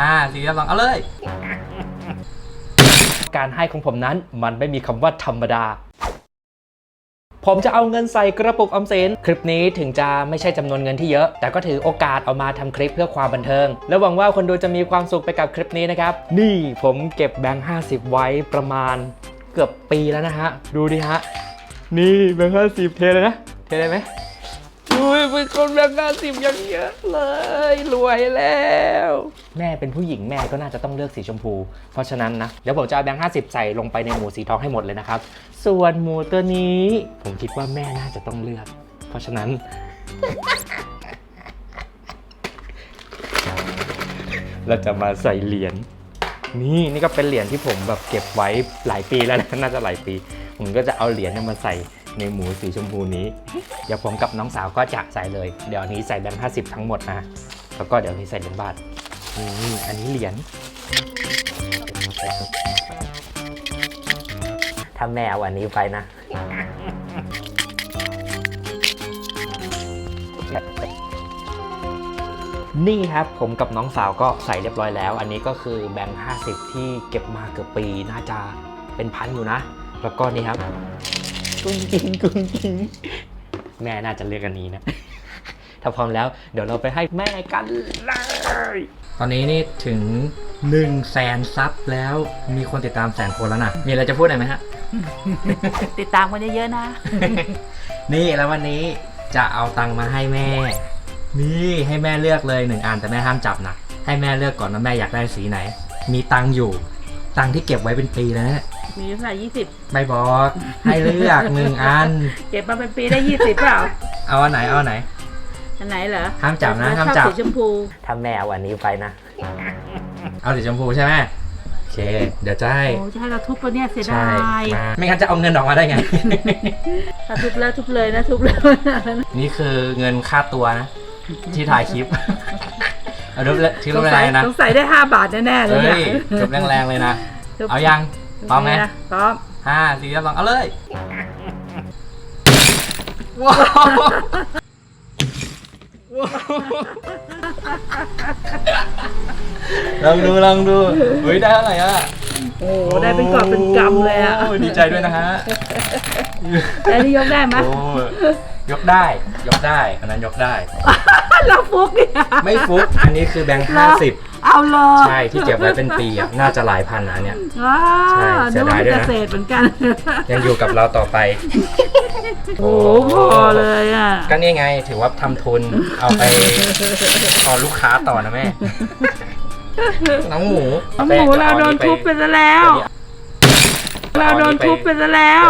ห้าสี่สามสองเอาเลย การให้ของผมนั้นมันไม่มีคำว่าธรรมดา ผมจะเอาเงินใส่กระปุกออมสินคลิปนี้ถึงจะไม่ใช่จำนวนเงินที่เยอะ แต่ก็ถือโอกาสเอามาทำคลิปเพื่อความบันเทิง และหวังว่าคนดูจะมีความสุขไปกับคลิปนี้นะครับ นี่ผมเก็บแบงค์50 ไว้ประมาณเกือบปีแล้วนะฮะ ดูดิฮะ นี่แบงค์50เทเลยนะ เทได้ไหม อุ้ยเป็นคนแบงค์50ยังเยอะเลย รวยแล้ว แม่เป็นผู้หญิงแม่ก็น่าจะต้องเลือกสีชมพู เพราะฉะนั้นนะ เดี๋ยวผมจะเอาแบงค์50ใส่ลงไปในหมูสีทองให้หมดเลยนะครับ ส่วนหมูตัวนี้ ผมคิดว่าแม่น่าจะต้องเลือก เพราะฉะนั้น เราจะมาใส่เหรียญนี่นี่ก็เป็นเหรียญที่ผมแบบเก็บไว้หลายปีแล้วนะน่าจะหลายปี ผมก็จะเอาเหรียญเนี่ยมาใส่ ในหมูสีชมพูนี้ เดี๋ยวผมกับน้องสาวก็จะใส่เลย เดี๋ยวอันนี้ใส่แบงค์ห้าสิบทั้งหมดนะ แล้วก็เดี๋ยวอันนี้ใส่เหรียญบาทนี่อันนี้เหรียญถ้าแม่เอาอันนี้ไปนะ นี่ครับผมกับน้องสาวก็ใส่เรียบร้อยแล้ว อันนี้ก็คือแบงค์50 ที่เก็บมาเกือบปีน่าจะเป็นพันอยู่นะ แล้วก็นี่ครับ กุ้งกิ้งกุ้งกิ้งแม่น่าจะเลือกอันนี้นะ ถ้าพร้อมแล้ว เดี๋ยวเราไปให้แม่กันเลยตอนนี้นี่ถึง1นึ่งแสนซับแล้วมีคนติดตามแสนคนแล้วนะมีอะไรจะพูดอะไรไหมฮะ ติดตามกันเยอะๆนะ นี่แล้ววันนี้จะเอาตังค์มาให้แม่ นี่ให้แม่เลือกเลยหนึ่งอันแต่แม่ห้ามจับนะให้แม่เลือกก่อนว่าแม่อยากได้สีไหน มีตังค์อยู่ ตังค์ที่เก็บไว้เป็นปีแล้วนะ มีเท่าไหร่ยี่สิบไม่บอก ให้เลือกหนึ่งอัน เก็บมาเป็นปีได้ยี่สิบเปล่า เอาอันไหนเอาอันไหน อันไหนเหรอห้ามจับนะแล้วห้ามจับชอสีชมพู ถ้าแม่เอาอันนี้ไปนะ เอาสีชมพูใช่ไหมโอเค เดี๋ยวจะให้ โอ้จะให้เราทุบปะเนี่ยเสียใช่ดายมาไม่งั้นจะเอาเงินออกมาได้ไง ถ้าทุบแล้วทุบเลยนะทุบแล้วนะนี่คือเงินค่าตัวนะ ที่ถ่ายคลิป เอาทุบเลยที่รูปแรงๆนะต้องใส่ได้ห้าบาทแน่ๆเลยเฮ้เนี่ยยทุบแรงๆเลยนะ ทุบเอายัง พร้อมไหมนะพร้อมห้าสี่สามสองเอาเลยว้าวลองดูลองดูเฮ้ยได้เท่าไหร่อะโอ้โหได้เป็นกอบเป็นกำเลยอะโดีใจด้วยนะฮะแต่นี่ยกได้ไหมโอ้ยกได้ ยกได้อันนั้นยกได้เราฟุกเนี่ยไม่ฟุกอันนี้คือแบงค์เหรห้าอสิบ เอาเลยใช่ที่เก็บไว้เป็นปีอะน่าจะหลายพันนะอันเนี่ย ว้าใช่วเสีนึยกว่าดายเป็นด้วยเกนะษตรเหมือนกัน ยังอยู่กับเราต่อไป โอ้โหพอเลยอะ ก็นี่ไงถือว่าทำทุนเอาไปต่อลูกค้าต่อนะแม่ น้องหมูน้องหมูเราโดนทุบไปซะแล้ว เราโดนทุบไปซะแล้ว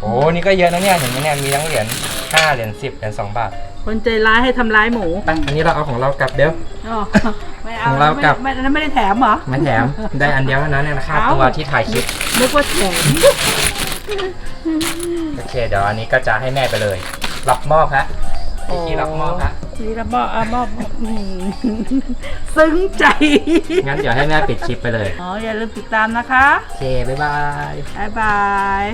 โอ้นี่ก็เยอะนะเนี่ยเห็นไหมเนี่ยมีทั้งเหรียญ ห้าเหรียญสิบเหรียญสองบาทคนใจร้ายให้ทำร้ายหมูไปอันนี้เราเอาของเรากลับเดี๋ยวอ๋อไม่เอาของเรากลับไม่ไม่ไม่ได้แถมเหรอ ไม่แถม ได้อันเดียวเท่านั้นเนี่ยนะค่าเอ้าตัวที่ถ่ายคลิป นึกว่าแถมโอเค เดี๋ยวอันนี้ก็จะให้แม่ไปเลย รับมอบฮะพี่กี้รับมอบฮะนี่รับมอบอะมอบอืมซึ้งใจ งั้นเดี๋ยวให้แม่ปิดคลิปไปเลย อ๋อ อย่าลืมติดตามนะคะ โอเค บ๊ายบาย บ๊ายบาย